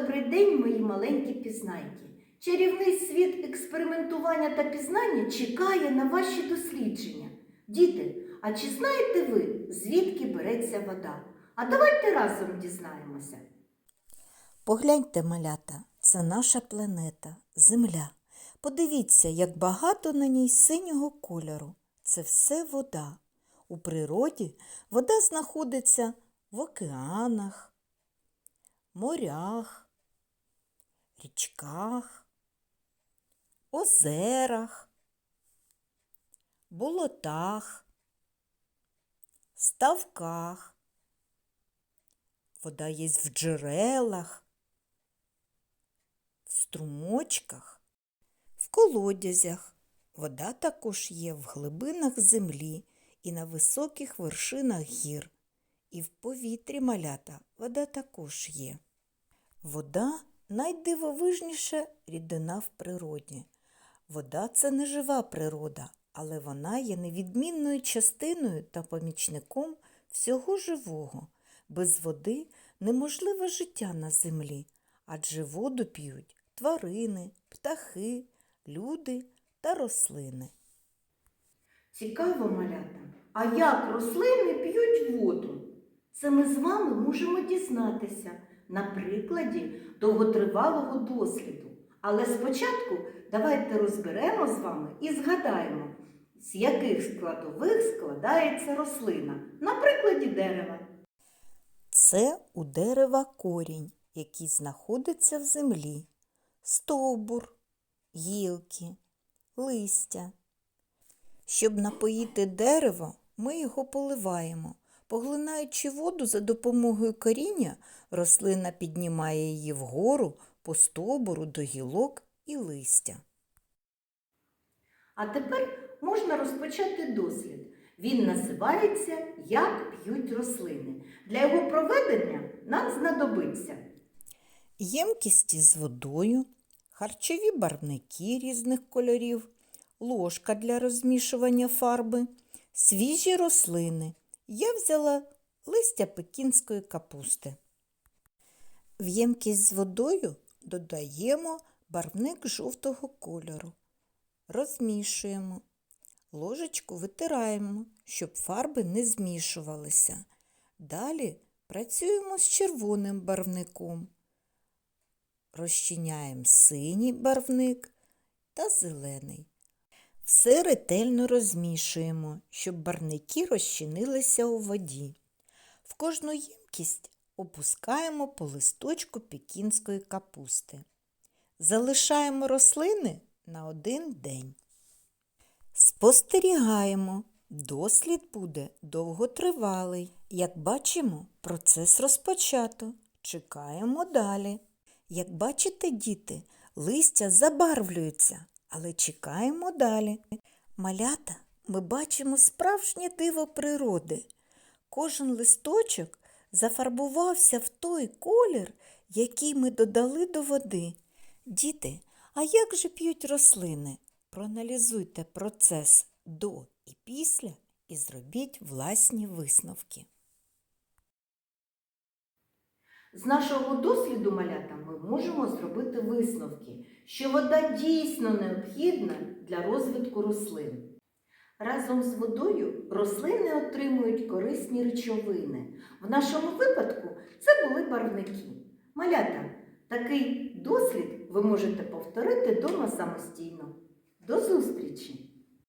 Добрий день, мої маленькі пізнайки. Чарівний світ експериментування та пізнання чекає на ваші дослідження. Діти, а чи знаєте ви, звідки береться вода? А давайте разом дізнаємося. Погляньте, малята, це наша планета, Земля. Подивіться, як багато на ній синього кольору. Це все вода. У природі вода знаходиться в океанах, морях, річках, озерах, болотах, ставках. Вода є в джерелах, в струмочках, в колодязях. Вода також є в глибинах землі і на високих вершинах гір. І в повітрі малята вода також є. Вода найдивовижніша рідина в природі. Вода це не жива природа, але вона є невідмінною частиною та помічником всього живого. Без води неможливе життя на землі, адже воду п'ють тварини, птахи, люди та рослини. Цікаво, малята, а як рослини п'ють воду? Це ми з вами можемо дізнатися на прикладі довготривалого досліду. Але спочатку давайте розберемо з вами і згадаємо, з яких складових складається рослина, на прикладі дерева. Це у дерева корінь, який знаходиться в землі, стовбур, гілки, листя. Щоб напоїти дерево, ми його поливаємо. Поглинаючи воду за допомогою коріння, рослина піднімає її вгору по стовбуру до гілок і листя. А тепер можна розпочати дослід. Він називається Як п'ють рослини. Для його проведення нам знадобиться Ємкісті з водою, харчові барвники різних кольорів, ложка для розмішування фарби, свіжі рослини. Я взяла листя пекінської капусти. В ємкість з водою додаємо барвник жовтого кольору. Розмішуємо. Ложечку витираємо, щоб фарби не змішувалися. Далі працюємо з червоним барвником. Розчиняємо синій барвник та зелений. Все ретельно розмішуємо, щоб барвники розчинилися у воді. В кожну ємкість опускаємо по листочку пекінської капусти. Залишаємо рослини на один день. Спостерігаємо. Дослід буде довготривалий. Як бачимо, процес розпочато. Чекаємо далі. Як бачите, діти, листя забарвлюються, але чекаємо далі. Малята, ми бачимо справжнє диво природи. Кожен листочок зафарбувався в той колір, який ми додали до води. Діти, а як же п'ють рослини? Проаналізуйте процес до і після і зробіть власні висновки. З нашого досліду малята можемо зробити висновки, що вода дійсно необхідна для розвитку рослин. Разом з водою рослини отримують корисні речовини. В нашому випадку це були барвники. Малята, такий дослід ви можете повторити вдома самостійно. До зустрічі!